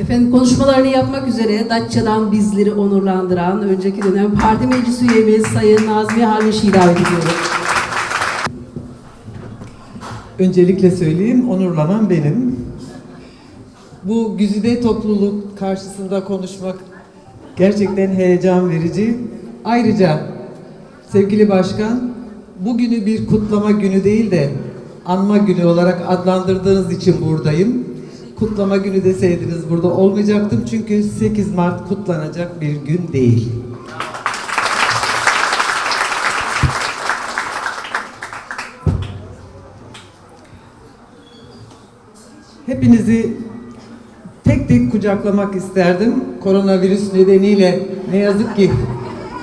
Efendim konuşmalarını yapmak üzere Datça'dan bizleri onurlandıran önceki dönem parti meclis üyemiz Sayın Nazmi Harvişi'yi davet ediyorum. Öncelikle söyleyeyim, onurlanan benim. Bu güzide topluluk karşısında konuşmak gerçekten heyecan verici. Ayrıca sevgili başkan, bugünü bir kutlama günü değil de anma günü olarak adlandırdığınız için buradayım. Kutlama günü deseydiniz burada olmayacaktım çünkü 8 Mart kutlanacak bir gün değil. Hepinizi tek tek kucaklamak isterdim. Koronavirüs nedeniyle ne yazık ki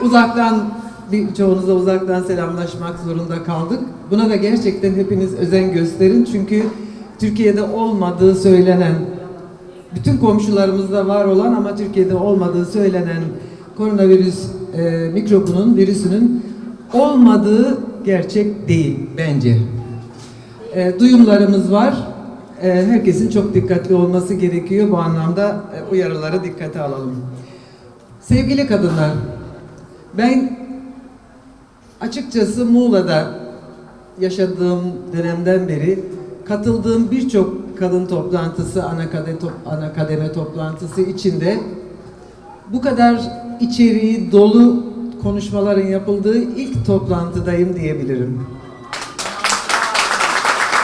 uzaktan birçoğunuzla uzaktan selamlaşmak zorunda kaldık. Buna da gerçekten hepiniz özen gösterin. Çünkü Türkiye'de olmadığı söylenen, bütün komşularımızda var olan ama Türkiye'de olmadığı söylenen koronavirüs e, mikrobunun, virüsünün olmadığı gerçek değil bence. E, duyumlarımız var. E, herkesin çok dikkatli olması gerekiyor. Bu anlamda e, uyarıları dikkate alalım. Sevgili kadınlar, ben açıkçası Muğla'da yaşadığım dönemden beri katıldığım birçok kadın toplantısı, ana kademe, ana kademe toplantısı içinde bu kadar içeriği dolu konuşmaların yapıldığı ilk toplantıdayım diyebilirim.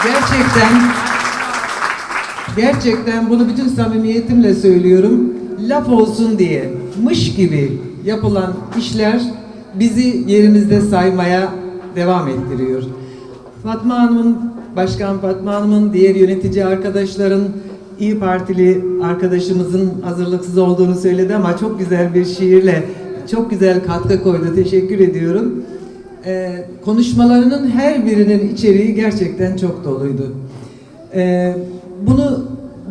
Gerçekten gerçekten bunu bütün samimiyetimle söylüyorum. Laf olsun diye mış gibi yapılan işler bizi yerimizde saymaya devam ettiriyor. Fatma Hanım'ın, Başkan Fatma Hanım'ın, diğer yönetici arkadaşların, İyi Partili arkadaşımızın hazırlıksız olduğunu söyledi ama çok güzel bir şiirle çok güzel katkı koydu. Teşekkür ediyorum. Ee, konuşmalarının her birinin içeriği gerçekten çok doluydu. Ee, bunu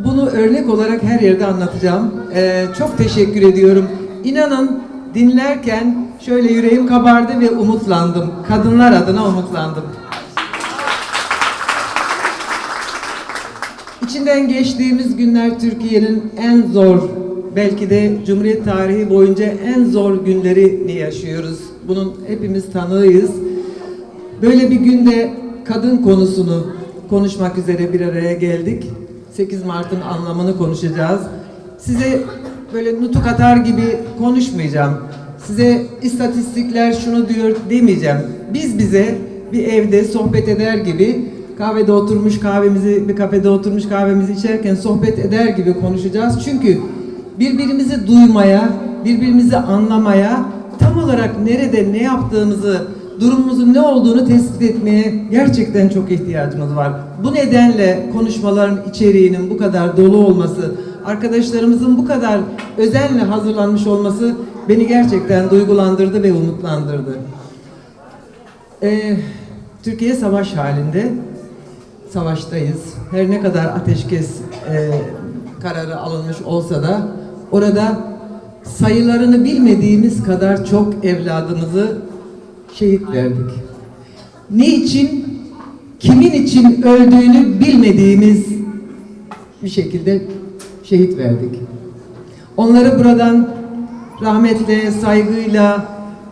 bunu örnek olarak her yerde anlatacağım. Ee, çok teşekkür ediyorum. İnanın dinlerken şöyle yüreğim kabardı ve umutlandım. Kadınlar adına umutlandım. İçinden geçtiğimiz günler Türkiye'nin en zor, belki de Cumhuriyet tarihi boyunca en zor günlerini yaşıyoruz. Bunun hepimiz tanığıyız. Böyle bir günde kadın konusunu konuşmak üzere bir araya geldik. 8 Mart'ın anlamını konuşacağız. Size böyle nutuk atar gibi konuşmayacağım. Size istatistikler şunu diyor demeyeceğim. Biz bize bir evde sohbet eder gibi kahvede oturmuş kahvemizi bir kafede oturmuş kahvemizi içerken sohbet eder gibi konuşacağız. Çünkü birbirimizi duymaya, birbirimizi anlamaya, tam olarak nerede ne yaptığımızı, durumumuzun ne olduğunu tespit etmeye gerçekten çok ihtiyacımız var. Bu nedenle konuşmaların içeriğinin bu kadar dolu olması, arkadaşlarımızın bu kadar özenle hazırlanmış olması beni gerçekten duygulandırdı ve umutlandırdı. Ee, Türkiye savaş halinde, savaştayız. Her ne kadar ateşkes e, kararı alınmış olsa da orada sayılarını bilmediğimiz kadar çok evladımızı şehit verdik. Niçin, kimin için öldüğünü bilmediğimiz bir şekilde şehit verdik. Onları buradan rahmetle, saygıyla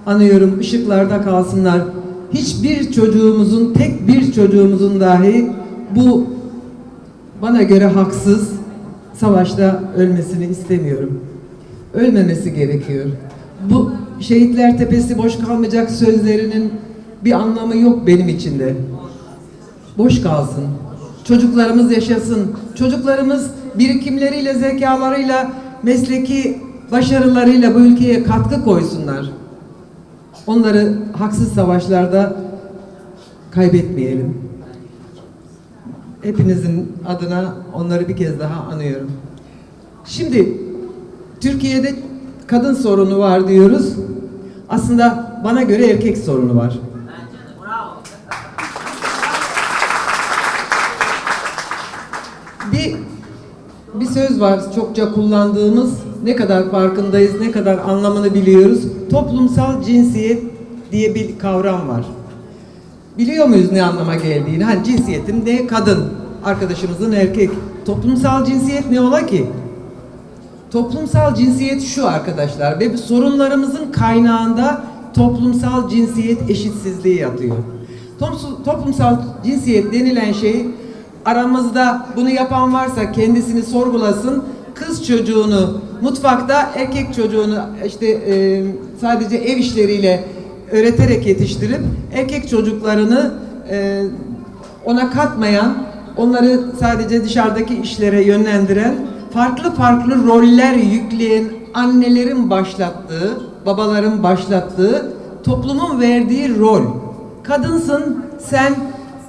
anıyorum. Işıklarda kalsınlar. Hiçbir çocuğumuzun, tek bir çocuğumuzun dahi bu bana göre haksız savaşta ölmesini istemiyorum. Ölmemesi gerekiyor. Bu şehitler tepesi boş kalmayacak sözlerinin bir anlamı yok benim içinde. Boş kalsın. Çocuklarımız yaşasın. Çocuklarımız birikimleriyle, zekalarıyla, mesleki başarılarıyla bu ülkeye katkı koysunlar. Onları haksız savaşlarda kaybetmeyelim. Hepinizin adına onları bir kez daha anıyorum. Şimdi Türkiye'de kadın sorunu var diyoruz. Aslında bana göre erkek sorunu var. Bir bir söz var çokça kullandığımız ne kadar farkındayız, ne kadar anlamını biliyoruz. Toplumsal cinsiyet diye bir kavram var. Biliyor muyuz ne anlama geldiğini? Hani cinsiyetim ne? Kadın. Arkadaşımızın erkek. toplumsal cinsiyet ne ola ki? Toplumsal cinsiyet şu arkadaşlar ve sorunlarımızın kaynağında toplumsal cinsiyet eşitsizliği yatıyor. Toplumsal, cinsiyet denilen şey aramızda bunu yapan varsa kendisini sorgulasın. Kız çocuğunu mutfakta erkek çocuğunu işte sadece ev işleriyle öğreterek yetiştirip erkek çocuklarını e, ona katmayan, onları sadece dışarıdaki işlere yönlendiren, farklı farklı roller yükleyen annelerin başlattığı, babaların başlattığı, toplumun verdiği rol. Kadınsın, sen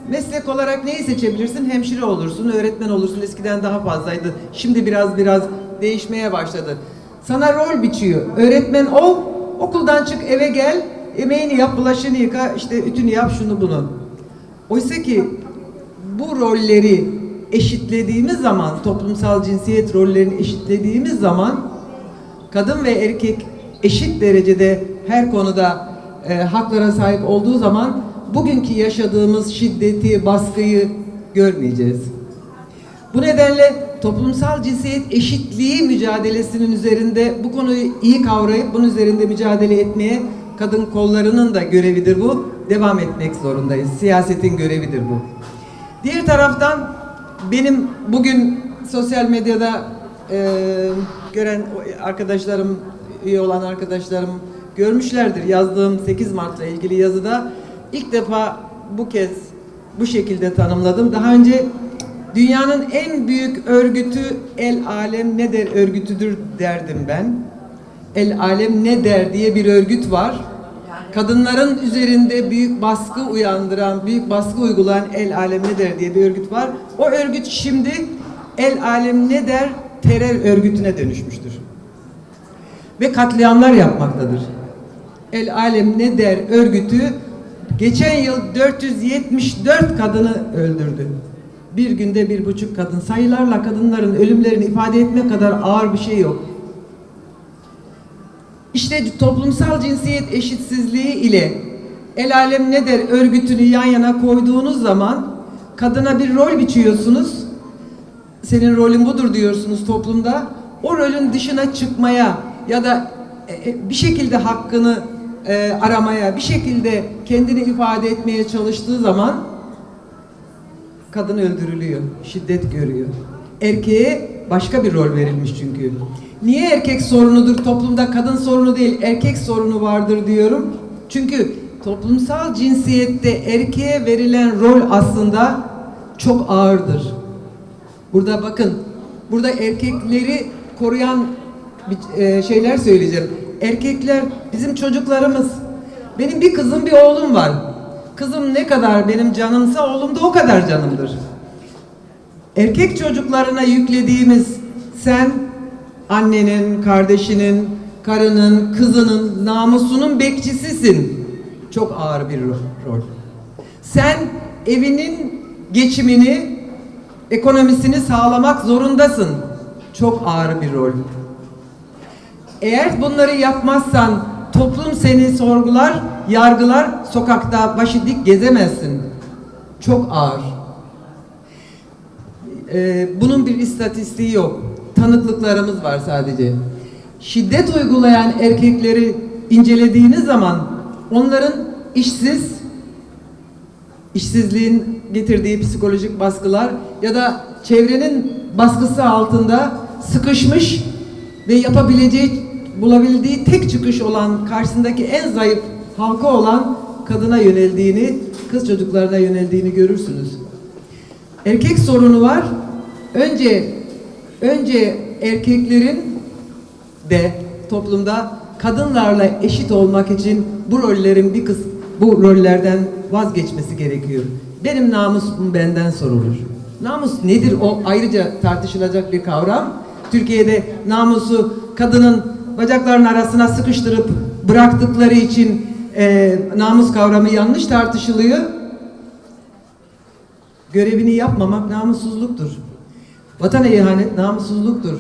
meslek olarak neyi seçebilirsin? Hemşire olursun, öğretmen olursun. Eskiden daha fazlaydı. Şimdi biraz biraz değişmeye başladı. Sana rol biçiyor. Öğretmen ol, okuldan çık eve gel, yemeğini yap, bulaşığını yıka, işte ütünü yap, şunu bunu. Oysa ki bu rolleri eşitlediğimiz zaman, toplumsal cinsiyet rollerini eşitlediğimiz zaman kadın ve erkek eşit derecede her konuda e, haklara sahip olduğu zaman bugünkü yaşadığımız şiddeti, baskıyı görmeyeceğiz. Bu nedenle toplumsal cinsiyet eşitliği mücadelesinin üzerinde bu konuyu iyi kavrayıp bunun üzerinde mücadele etmeye kadın kollarının da görevidir bu. Devam etmek zorundayız. Siyasetin görevidir bu. Diğer taraftan benim bugün sosyal medyada e, gören arkadaşlarım, üye olan arkadaşlarım görmüşlerdir. Yazdığım 8 Mart'la ilgili yazıda ilk defa bu kez bu şekilde tanımladım. Daha önce dünyanın en büyük örgütü El Alem Ne Der örgütüdür derdim ben. El Alem Ne Der diye bir örgüt var. Kadınların üzerinde büyük baskı uyandıran, büyük baskı uygulayan El Alem Ne Der diye bir örgüt var. O örgüt şimdi El Alem Ne Der terör örgütüne dönüşmüştür. Ve katliamlar yapmaktadır. El Alem Ne Der örgütü geçen yıl 474 kadını öldürdü. Bir günde bir buçuk kadın. Sayılarla kadınların ölümlerini ifade etmek kadar ağır bir şey yok. İşte toplumsal cinsiyet eşitsizliği ile El Alem Ne Der örgütünü yan yana koyduğunuz zaman kadına bir rol biçiyorsunuz. Senin rolün budur diyorsunuz toplumda. O rolün dışına çıkmaya ya da e, e, bir şekilde hakkını e, aramaya, bir şekilde kendini ifade etmeye çalıştığı zaman kadın öldürülüyor, şiddet görüyor. Erkeğe başka bir rol verilmiş çünkü. Niye erkek sorunudur toplumda kadın sorunu değil erkek sorunu vardır diyorum. Çünkü toplumsal cinsiyette erkeğe verilen rol aslında çok ağırdır. Burada bakın, burada erkekleri koruyan e, şeyler söyleyeceğim. Erkekler bizim çocuklarımız. Benim bir kızım bir oğlum var. Kızım ne kadar benim canımsa oğlum da o kadar canımdır. Erkek çocuklarına yüklediğimiz sen annenin, kardeşinin, karının, kızının namusunun bekçisisin. Çok ağır bir ro- rol. Sen evinin geçimini, ekonomisini sağlamak zorundasın. Çok ağır bir rol. Eğer bunları yapmazsan toplum seni sorgular, yargılar, sokakta başı dik gezemezsin. Çok ağır. Ee, bunun bir istatistiği yok. Tanıklıklarımız var sadece. Şiddet uygulayan erkekleri incelediğiniz zaman onların işsiz, işsizliğin getirdiği psikolojik baskılar ya da çevrenin baskısı altında sıkışmış ve yapabileceği, bulabildiği tek çıkış olan karşısındaki en zayıf halka olan kadına yöneldiğini, kız çocuklarına yöneldiğini görürsünüz. Erkek sorunu var. Önce önce erkeklerin de toplumda kadınlarla eşit olmak için bu rollerin bir kız bu rollerden vazgeçmesi gerekiyor. Benim namusum benden sorulur. Namus nedir? O ayrıca tartışılacak bir kavram. Türkiye'de namusu kadının bacaklarının arasına sıkıştırıp bıraktıkları için e, namus kavramı yanlış tartışılıyor. Görevini yapmamak namussuzluktur. Vatana ihanet namussuzluktur.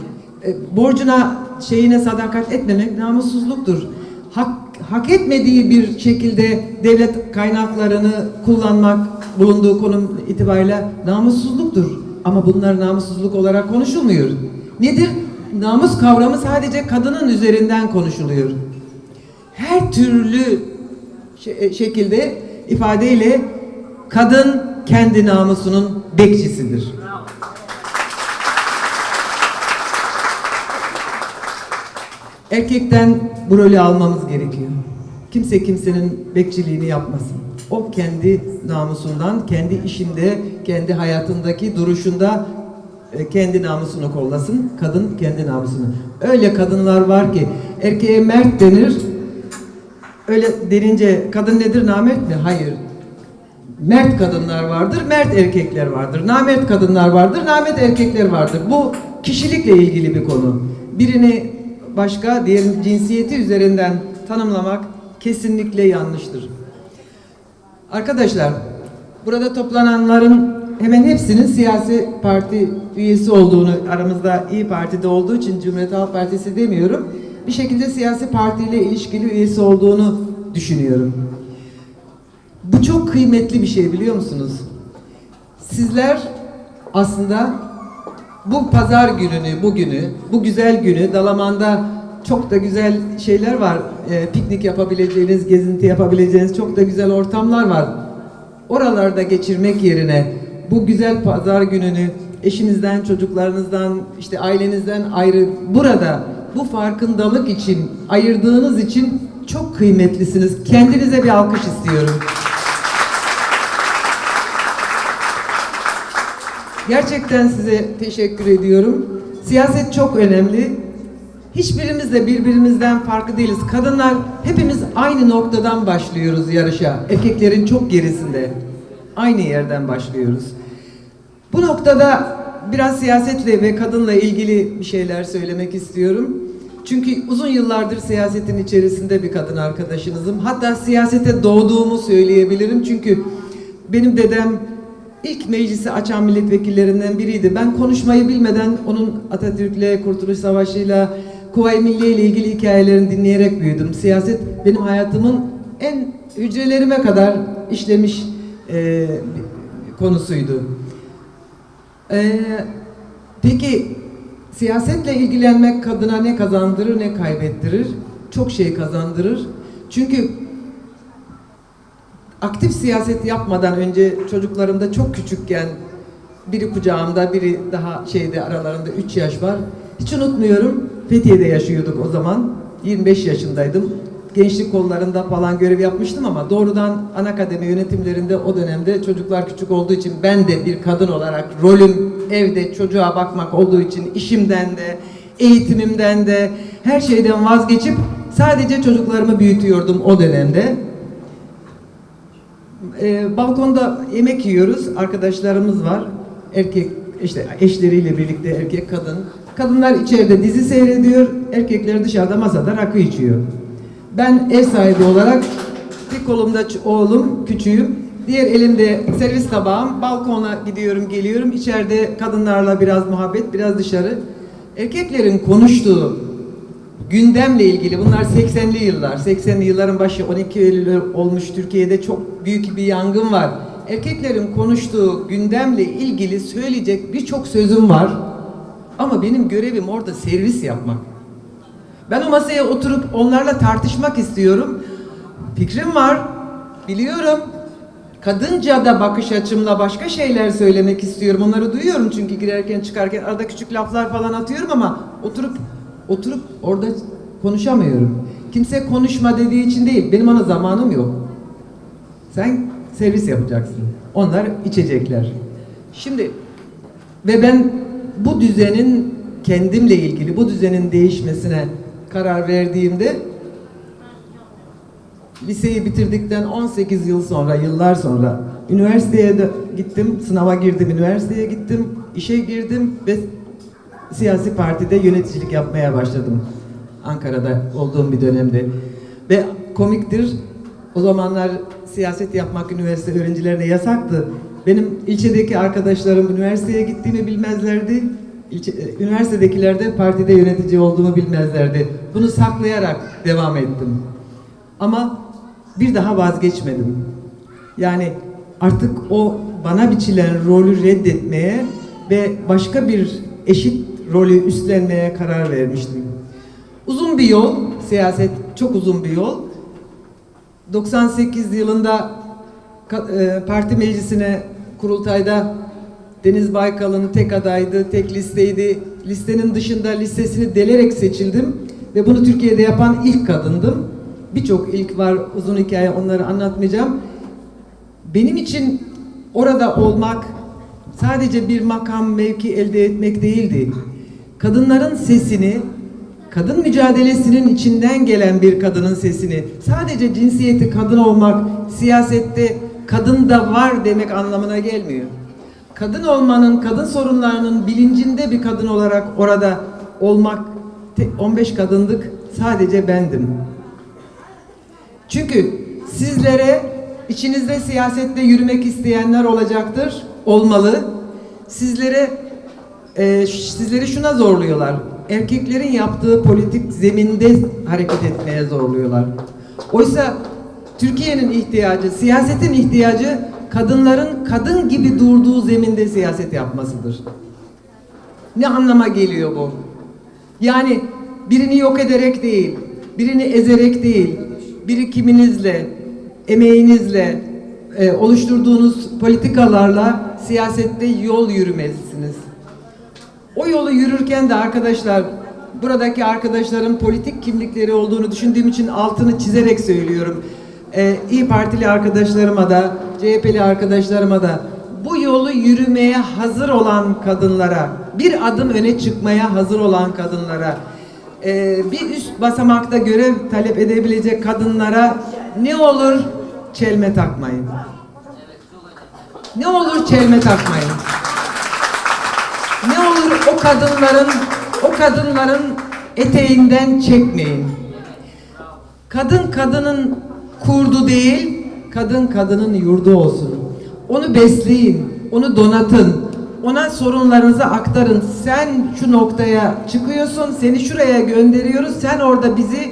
E, borcuna şeyine sadakat etmemek namussuzluktur. Hak, hak etmediği bir şekilde devlet kaynaklarını kullanmak bulunduğu konum itibariyle namussuzluktur. Ama bunlar namussuzluk olarak konuşulmuyor. Nedir? Namus kavramı sadece kadının üzerinden konuşuluyor. Her türlü şe- şekilde ifadeyle kadın kendi namusunun bekçisidir. Erkekten bu rolü almamız gerekiyor. Kimse kimsenin bekçiliğini yapmasın. O kendi namusundan, kendi işinde, kendi hayatındaki duruşunda e, kendi namusunu kollasın. Kadın kendi namusunu. Öyle kadınlar var ki erkeğe mert denir. Öyle denince kadın nedir namert mi? Hayır. Mert kadınlar vardır, mert erkekler vardır. Namert kadınlar vardır, namert erkekler vardır. Bu kişilikle ilgili bir konu. Birini başka, diğerinin cinsiyeti üzerinden tanımlamak kesinlikle yanlıştır. Arkadaşlar, burada toplananların hemen hepsinin siyasi parti üyesi olduğunu, aramızda İyi Parti'de olduğu için Cumhuriyet Halk Partisi demiyorum, bir şekilde siyasi partiyle ilişkili üyesi olduğunu düşünüyorum. Bu çok kıymetli bir şey biliyor musunuz? Sizler aslında bu pazar gününü, bugünü, bu güzel günü Dalaman'da çok da güzel şeyler var. Ee, piknik yapabileceğiniz, gezinti yapabileceğiniz çok da güzel ortamlar var. Oralarda geçirmek yerine bu güzel pazar gününü eşinizden, çocuklarınızdan, işte ailenizden ayrı burada bu farkındalık için ayırdığınız için çok kıymetlisiniz. Kendinize bir alkış istiyorum. Gerçekten size teşekkür ediyorum. Siyaset çok önemli. Hiçbirimiz de birbirimizden farklı değiliz. Kadınlar hepimiz aynı noktadan başlıyoruz yarışa. Erkeklerin çok gerisinde. Aynı yerden başlıyoruz. Bu noktada biraz siyasetle ve kadınla ilgili bir şeyler söylemek istiyorum. Çünkü uzun yıllardır siyasetin içerisinde bir kadın arkadaşınızım. Hatta siyasete doğduğumu söyleyebilirim. Çünkü benim dedem ilk meclisi açan milletvekillerinden biriydi. Ben konuşmayı bilmeden onun Atatürk'le, Kurtuluş Savaşı'yla, Kuvayi Milliye ile ilgili hikayelerini dinleyerek büyüdüm. Siyaset benim hayatımın en hücrelerime kadar işlemiş e, konusuydu. Ee, peki siyasetle ilgilenmek kadına ne kazandırır ne kaybettirir? Çok şey kazandırır. Çünkü aktif siyaset yapmadan önce çocuklarımda çok küçükken biri kucağımda biri daha şeyde aralarında 3 yaş var. Hiç unutmuyorum. Fethiye'de yaşıyorduk o zaman. 25 yaşındaydım. Gençlik kollarında falan görev yapmıştım ama doğrudan ana akademi yönetimlerinde o dönemde çocuklar küçük olduğu için ben de bir kadın olarak rolüm evde çocuğa bakmak olduğu için işimden de eğitimimden de her şeyden vazgeçip sadece çocuklarımı büyütüyordum o dönemde. Ee, balkonda yemek yiyoruz. Arkadaşlarımız var. Erkek işte eşleriyle birlikte erkek kadın. Kadınlar içeride dizi seyrediyor. Erkekler dışarıda masada rakı içiyor. Ben ev sahibi olarak bir kolumda oğlum, küçüğüm. Diğer elimde servis tabağım. Balkona gidiyorum, geliyorum. İçeride kadınlarla biraz muhabbet, biraz dışarı. Erkeklerin konuştuğu gündemle ilgili bunlar 80'li yıllar. 80'li yılların başı 12 Eylül olmuş Türkiye'de çok büyük bir yangın var. Erkeklerin konuştuğu gündemle ilgili söyleyecek birçok sözüm var. Ama benim görevim orada servis yapmak. Ben o masaya oturup onlarla tartışmak istiyorum. Fikrim var, biliyorum. Kadınca da bakış açımla başka şeyler söylemek istiyorum. Onları duyuyorum çünkü girerken çıkarken arada küçük laflar falan atıyorum ama oturup oturup orada konuşamıyorum. Kimse konuşma dediği için değil. Benim ona zamanım yok. Sen servis yapacaksın. Onlar içecekler. Şimdi ve ben bu düzenin kendimle ilgili bu düzenin değişmesine karar verdiğimde liseyi bitirdikten 18 yıl sonra, yıllar sonra üniversiteye de gittim, sınava girdim, üniversiteye gittim, işe girdim ve siyasi partide yöneticilik yapmaya başladım. Ankara'da olduğum bir dönemde. Ve komiktir, o zamanlar siyaset yapmak üniversite öğrencilerine yasaktı. Benim ilçedeki arkadaşlarım üniversiteye gittiğimi bilmezlerdi. İlçe, e, üniversitedekiler de partide yönetici olduğumu bilmezlerdi. Bunu saklayarak devam ettim. Ama bir daha vazgeçmedim. Yani artık o bana biçilen rolü reddetmeye ve başka bir eşit rolü üstlenmeye karar vermiştim. Uzun bir yol, siyaset çok uzun bir yol. 98 yılında e, parti meclisine kurultayda Deniz Baykal'ın tek adaydı, tek listeydi. Listenin dışında listesini delerek seçildim ve bunu Türkiye'de yapan ilk kadındım. Birçok ilk var, uzun hikaye onları anlatmayacağım. Benim için orada olmak sadece bir makam, mevki elde etmek değildi. Kadınların sesini, kadın mücadelesinin içinden gelen bir kadının sesini, sadece cinsiyeti kadın olmak, siyasette kadın da var demek anlamına gelmiyor. Kadın olmanın, kadın sorunlarının bilincinde bir kadın olarak orada olmak, te- 15 kadındık, sadece bendim. Çünkü sizlere içinizde siyasette yürümek isteyenler olacaktır, olmalı. Sizlere e, sizleri şuna zorluyorlar. Erkeklerin yaptığı politik zeminde hareket etmeye zorluyorlar. Oysa Türkiye'nin ihtiyacı, siyasetin ihtiyacı kadınların kadın gibi durduğu zeminde siyaset yapmasıdır. Ne anlama geliyor bu? Yani birini yok ederek değil, birini ezerek değil, birikiminizle, emeğinizle, e, oluşturduğunuz politikalarla siyasette yol yürümelisiniz. O yolu yürürken de arkadaşlar, buradaki arkadaşların politik kimlikleri olduğunu düşündüğüm için altını çizerek söylüyorum. Ee, İyi Partili arkadaşlarıma da, CHP'li arkadaşlarıma da bu yolu yürümeye hazır olan kadınlara, bir adım öne çıkmaya hazır olan kadınlara, ee, bir üst basamakta görev talep edebilecek kadınlara ne olur çelme takmayın. Ne olur çelme takmayın. O kadınların o kadınların eteğinden çekmeyin. Kadın kadının kurdu değil, kadın kadının yurdu olsun. Onu besleyin, onu donatın. Ona sorunlarınızı aktarın. Sen şu noktaya çıkıyorsun, seni şuraya gönderiyoruz. Sen orada bizi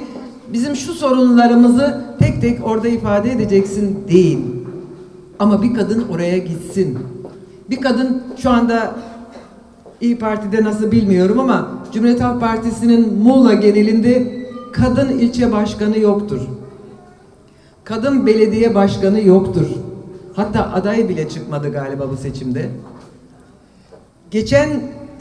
bizim şu sorunlarımızı tek tek orada ifade edeceksin değil. Ama bir kadın oraya gitsin. Bir kadın şu anda İyi Parti'de nasıl bilmiyorum ama Cumhuriyet Halk Partisi'nin Muğla genelinde kadın ilçe başkanı yoktur. Kadın belediye başkanı yoktur. Hatta aday bile çıkmadı galiba bu seçimde. Geçen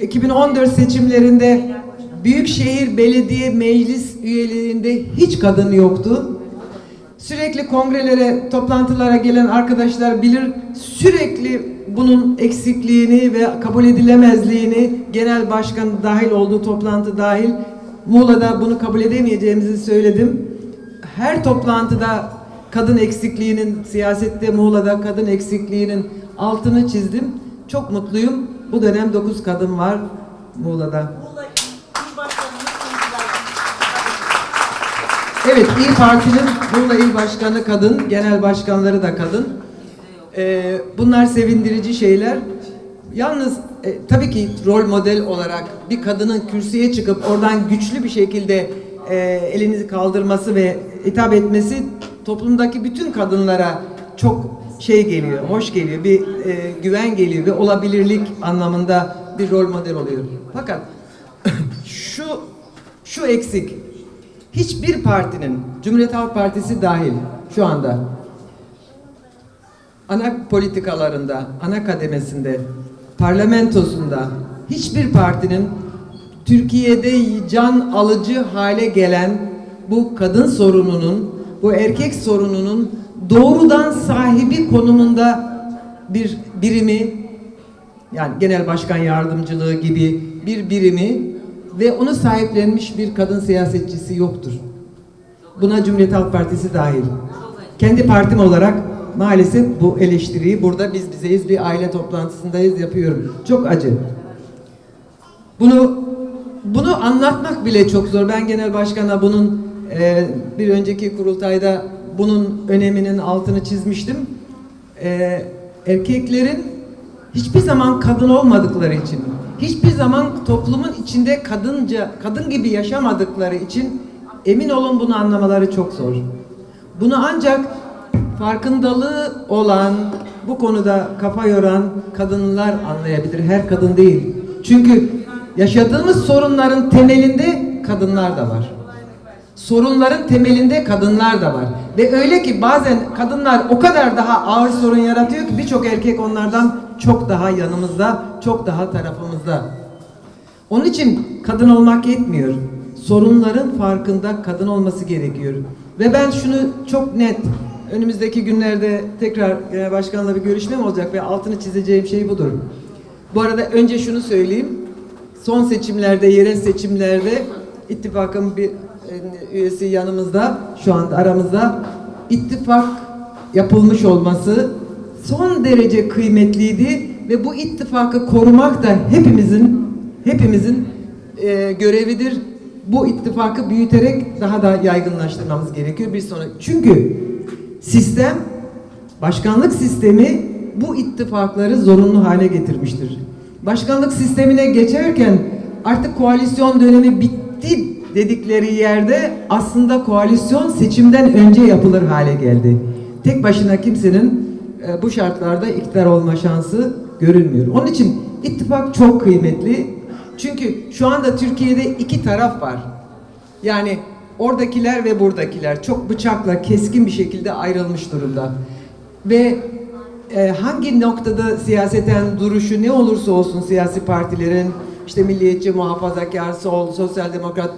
2014 seçimlerinde Büyükşehir Belediye Meclis üyeliğinde hiç kadın yoktu. Sürekli kongrelere, toplantılara gelen arkadaşlar bilir sürekli bunun eksikliğini ve kabul edilemezliğini genel başkan dahil olduğu toplantı dahil Muğla'da bunu kabul edemeyeceğimizi söyledim. Her toplantıda kadın eksikliğinin, siyasette Muğla'da kadın eksikliğinin altını çizdim. Çok mutluyum. Bu dönem 9 kadın var Muğla'da. Muğla İl Başkanımız Kılıçdaroğlu. Evet, İyi Parti'nin Muğla İl Başkanı kadın, genel başkanları da kadın. Ee, bunlar sevindirici şeyler. Yalnız e, tabii ki rol model olarak bir kadının kürsüye çıkıp oradan güçlü bir şekilde e, elini kaldırması ve hitap etmesi toplumdaki bütün kadınlara çok şey geliyor, hoş geliyor, bir e, güven geliyor ve olabilirlik anlamında bir rol model oluyor. Fakat şu şu eksik. Hiçbir partinin, Cumhuriyet Halk Partisi dahil şu anda ana politikalarında, ana kademesinde, parlamentosunda hiçbir partinin Türkiye'de can alıcı hale gelen bu kadın sorununun, bu erkek sorununun doğrudan sahibi konumunda bir birimi yani genel başkan yardımcılığı gibi bir birimi ve onu sahiplenmiş bir kadın siyasetçisi yoktur. Buna Cumhuriyet Halk Partisi dahil. Kendi partim olarak maalesef bu eleştiriyi burada biz bizeyiz bir aile toplantısındayız yapıyorum. Çok acı. Bunu bunu anlatmak bile çok zor. Ben genel başkana bunun e, bir önceki kurultayda bunun öneminin altını çizmiştim. E, erkeklerin hiçbir zaman kadın olmadıkları için, hiçbir zaman toplumun içinde kadınca, kadın gibi yaşamadıkları için emin olun bunu anlamaları çok zor. Bunu ancak farkındalığı olan, bu konuda kafa yoran kadınlar anlayabilir. Her kadın değil. Çünkü yaşadığımız sorunların temelinde kadınlar da var. Sorunların temelinde kadınlar da var. Ve öyle ki bazen kadınlar o kadar daha ağır sorun yaratıyor ki birçok erkek onlardan çok daha yanımızda, çok daha tarafımızda. Onun için kadın olmak yetmiyor. Sorunların farkında kadın olması gerekiyor. Ve ben şunu çok net, önümüzdeki günlerde tekrar genel başkanla bir görüşmem olacak ve altını çizeceğim şey budur. Bu arada önce şunu söyleyeyim. Son seçimlerde, yerel seçimlerde ittifakın bir e, üyesi yanımızda, şu anda aramızda ittifak yapılmış olması son derece kıymetliydi ve bu ittifakı korumak da hepimizin hepimizin e, görevidir. Bu ittifakı büyüterek daha da yaygınlaştırmamız gerekiyor bir sonraki. Çünkü sistem başkanlık sistemi bu ittifakları zorunlu hale getirmiştir. Başkanlık sistemine geçerken artık koalisyon dönemi bitti dedikleri yerde aslında koalisyon seçimden önce yapılır hale geldi. Tek başına kimsenin e, bu şartlarda iktidar olma şansı görülmüyor. Onun için ittifak çok kıymetli. Çünkü şu anda Türkiye'de iki taraf var. Yani oradakiler ve buradakiler çok bıçakla keskin bir şekilde ayrılmış durumda. Ve e, hangi noktada siyaseten duruşu ne olursa olsun siyasi partilerin işte milliyetçi, muhafazakar, sol, sosyal demokrat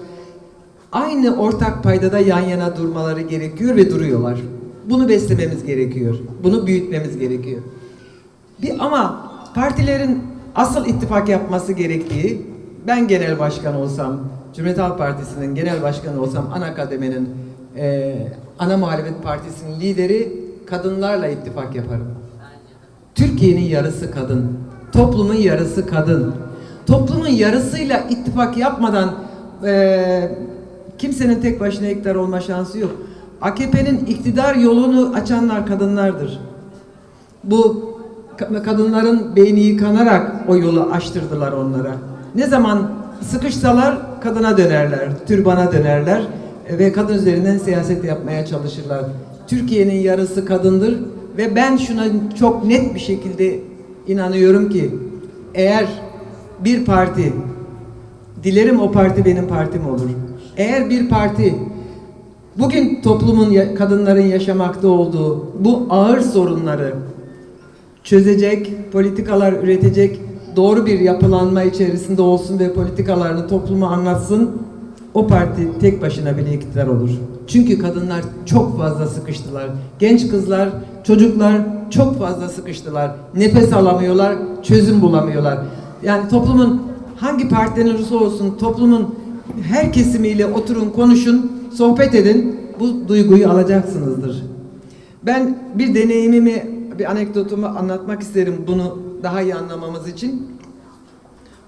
aynı ortak paydada yan yana durmaları gerekiyor ve duruyorlar. Bunu beslememiz gerekiyor. Bunu büyütmemiz gerekiyor. Bir ama partilerin asıl ittifak yapması gerektiği ben genel başkan olsam, Cumhuriyet Halk Partisi'nin genel başkanı olsam, ana kademenin e, ana muhalefet partisinin lideri kadınlarla ittifak yaparım. Türkiye'nin yarısı kadın. Toplumun yarısı kadın. Toplumun yarısıyla ittifak yapmadan eee, kimsenin tek başına iktidar olma şansı yok. AKP'nin iktidar yolunu açanlar kadınlardır. Bu ka- kadınların beyni yıkanarak o yolu açtırdılar onlara. Ne zaman sıkışsalar kadına dönerler, türbana dönerler e, ve kadın üzerinden siyaset yapmaya çalışırlar. Türkiye'nin yarısı kadındır ve ben şuna çok net bir şekilde inanıyorum ki eğer bir parti dilerim o parti benim partim olur. Eğer bir parti bugün toplumun kadınların yaşamakta olduğu bu ağır sorunları çözecek, politikalar üretecek, doğru bir yapılanma içerisinde olsun ve politikalarını topluma anlatsın, o parti tek başına bile iktidar olur. Çünkü kadınlar çok fazla sıkıştılar. Genç kızlar, çocuklar çok fazla sıkıştılar. Nefes alamıyorlar, çözüm bulamıyorlar. Yani toplumun hangi partiden olursa olsun toplumun her kesimiyle oturun, konuşun, sohbet edin. Bu duyguyu alacaksınızdır. Ben bir deneyimimi, bir anekdotumu anlatmak isterim bunu daha iyi anlamamız için.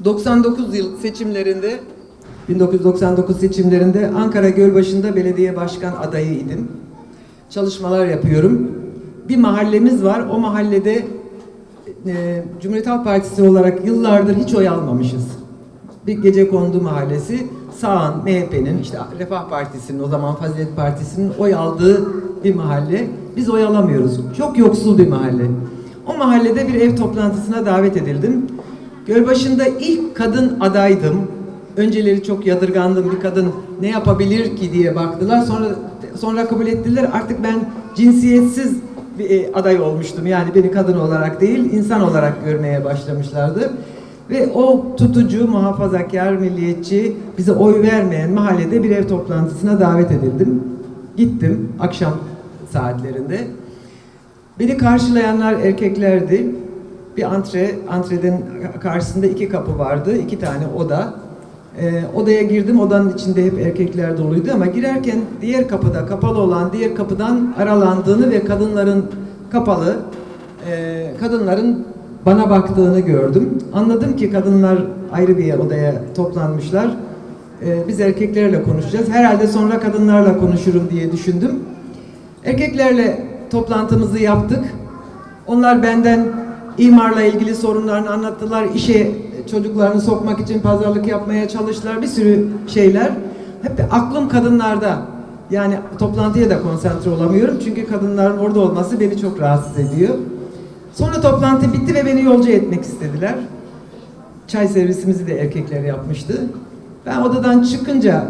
99 yıl seçimlerinde 1999 seçimlerinde Ankara Gölbaşı'nda belediye başkan adayıydım. Çalışmalar yapıyorum. Bir mahallemiz var. O mahallede e, Cumhuriyet Halk Partisi olarak yıllardır hiç oy almamışız. Bir gece kondu mahallesi sağın MHP'nin işte Refah Partisi'nin o zaman Fazilet Partisi'nin oy aldığı bir mahalle. Biz oy alamıyoruz. Çok yoksul bir mahalle. O mahallede bir ev toplantısına davet edildim. Gölbaşı'nda ilk kadın adaydım. Önceleri çok yadırgandım. Bir kadın ne yapabilir ki diye baktılar. Sonra sonra kabul ettiler. Artık ben cinsiyetsiz bir e, aday olmuştum. Yani beni kadın olarak değil, insan olarak görmeye başlamışlardı. Ve o tutucu, muhafazakar, milliyetçi, bize oy vermeyen mahallede bir ev toplantısına davet edildim. Gittim akşam saatlerinde. Beni karşılayanlar erkeklerdi. Bir antre, antreden karşısında iki kapı vardı, iki tane oda. Ee, odaya girdim, odanın içinde hep erkekler doluydu ama girerken diğer kapıda, kapalı olan diğer kapıdan aralandığını ve kadınların kapalı, e, kadınların bana baktığını gördüm. Anladım ki kadınlar ayrı bir odaya toplanmışlar. Ee, biz erkeklerle konuşacağız. Herhalde sonra kadınlarla konuşurum diye düşündüm. Erkeklerle toplantımızı yaptık. Onlar benden imarla ilgili sorunlarını anlattılar. İşe çocuklarını sokmak için pazarlık yapmaya çalıştılar. Bir sürü şeyler. Hep aklım kadınlarda. Yani toplantıya da konsantre olamıyorum. Çünkü kadınların orada olması beni çok rahatsız ediyor. Sonra toplantı bitti ve beni yolcu etmek istediler. Çay servisimizi de erkekler yapmıştı. Ben odadan çıkınca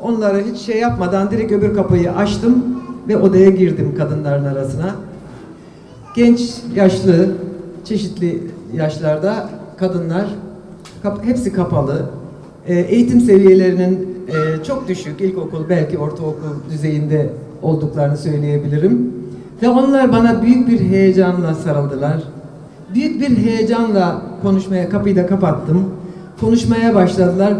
onlara hiç şey yapmadan direkt öbür kapıyı açtım ve odaya girdim kadınların arasına. Genç, yaşlı, çeşitli yaşlarda kadınlar, kap- hepsi kapalı. Ee, eğitim seviyelerinin e, çok düşük, ilkokul belki ortaokul düzeyinde olduklarını söyleyebilirim. Ve onlar bana büyük bir heyecanla sarıldılar. Büyük bir heyecanla konuşmaya, kapıyı da kapattım. Konuşmaya başladılar.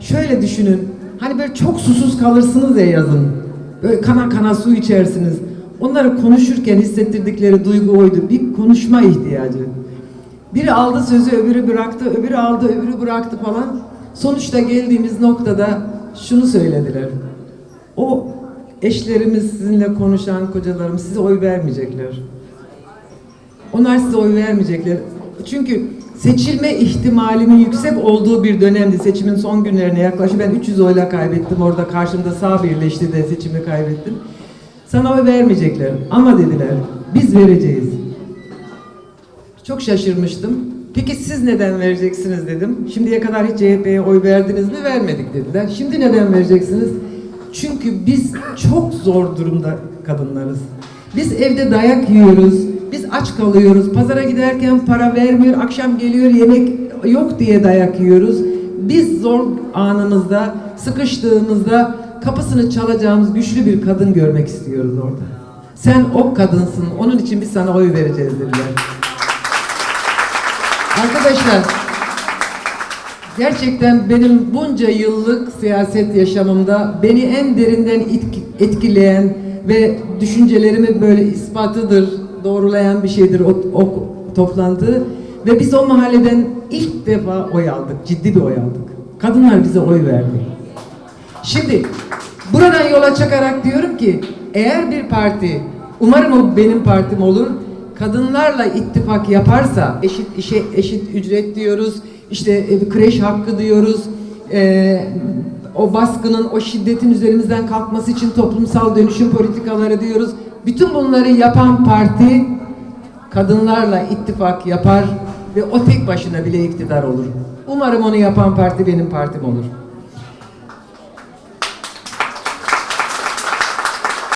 Şöyle düşünün, hani böyle çok susuz kalırsınız ya yazın. Böyle kana kana su içersiniz. Onları konuşurken hissettirdikleri duygu oydu. Bir konuşma ihtiyacı. Biri aldı sözü, öbürü bıraktı, öbürü aldı, öbürü bıraktı falan. Sonuçta geldiğimiz noktada şunu söylediler. O eşlerimiz sizinle konuşan kocalarımız size oy vermeyecekler. Onlar size oy vermeyecekler. Çünkü seçilme ihtimalinin yüksek olduğu bir dönemdi. Seçimin son günlerine yaklaşık. Ben 300 oyla kaybettim. Orada karşımda sağ birleşti de seçimi kaybettim. Sana oy vermeyecekler. Ama dediler biz vereceğiz. Çok şaşırmıştım. Peki siz neden vereceksiniz dedim. Şimdiye kadar hiç CHP'ye oy verdiniz mi? Vermedik dediler. Şimdi neden vereceksiniz? Çünkü biz çok zor durumda kadınlarız. Biz evde dayak yiyoruz. Biz aç kalıyoruz. Pazara giderken para vermiyor. Akşam geliyor yemek yok diye dayak yiyoruz. Biz zor anımızda, sıkıştığımızda kapısını çalacağımız güçlü bir kadın görmek istiyoruz orada. Sen o kadınsın. Onun için biz sana oy vereceğiz dediler. Arkadaşlar gerçekten benim bunca yıllık siyaset yaşamımda beni en derinden etki- etkileyen ve düşüncelerimi böyle ispatıdır, doğrulayan bir şeydir o, o toplantı. Ve biz o mahalleden ilk defa oy aldık, ciddi bir oy aldık. Kadınlar bize oy verdi. Şimdi buradan yola çıkarak diyorum ki eğer bir parti, umarım o benim partim olur, kadınlarla ittifak yaparsa eşit işe eşit ücret diyoruz, işte e, kreş hakkı diyoruz, e, o baskının, o şiddetin üzerimizden kalkması için toplumsal dönüşüm politikaları diyoruz. Bütün bunları yapan parti kadınlarla ittifak yapar ve o tek başına bile iktidar olur. Umarım onu yapan parti benim partim olur.